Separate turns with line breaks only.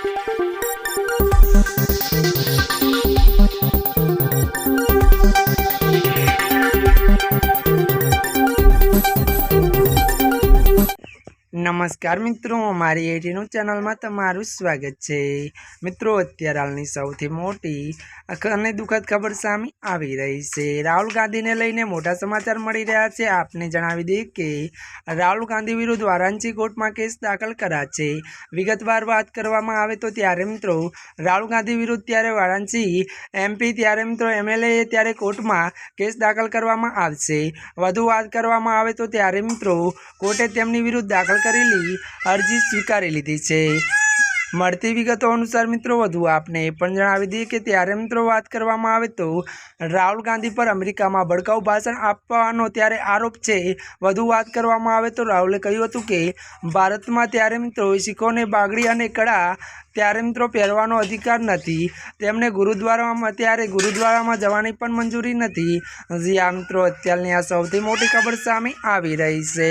Thank you. નમસ્કાર મિત્રો, અમારી એટીનું ચેનલમાં તમારું સ્વાગત છે. મિત્રો, અત્યારે હાલની સૌથી મોટી અને દુઃખદ ખબર સામે આવી રહી છે. રાહુલ ગાંધીને લઈને મોટા સમાચાર મળી રહ્યા છે. આપને જણાવી દઈએ કે રાહુલ ગાંધી વિરુદ્ધ વારાણસી કોર્ટમાં કેસ દાખલ કરા છે. વિગતવાર વાત કરવામાં આવે તો ત્યારે મિત્રો, રાહુલ ગાંધી વિરુદ્ધ ત્યારે વારાણસી એમપી ત્યારે મિત્રો એમએલએ ત્યારે કોર્ટમાં કેસ દાખલ કરવામાં આવશે. વધુ વાત કરવામાં આવે તો ત્યારે મિત્રો, કોર્ટે તેમની વિરુદ્ધ દાખલ કરેલી અરજી સ્વીકારી લીધી છે. મળતી વિગતો અનુસાર મિત્રો, વધુ આપને એ પણ જણાવી દઈએ કે ત્યારે મિત્રો વાત કરવામાં આવે તો રાહુલ ગાંધી પર અમેરિકામાં ભડકાઉ ભાષણ આપવાનો ત્યારે આરોપ છે. વધુ વાત કરવામાં આવે તો રાહુલે કહ્યું હતું કે ભારતમાં ત્યારે મિત્રો શીખોને બાગડી અને કળા ત્યારે મિત્રો પહેરવાનો અધિકાર નથી. તેમને ગુરુદ્વારામાં ત્યારે ગુરુદ્વારામાં જવાની પણ મંજૂરી નથી. જ્યાં મિત્રો, અત્યારની આ સૌથી મોટી ખબર સામે આવી રહી છે.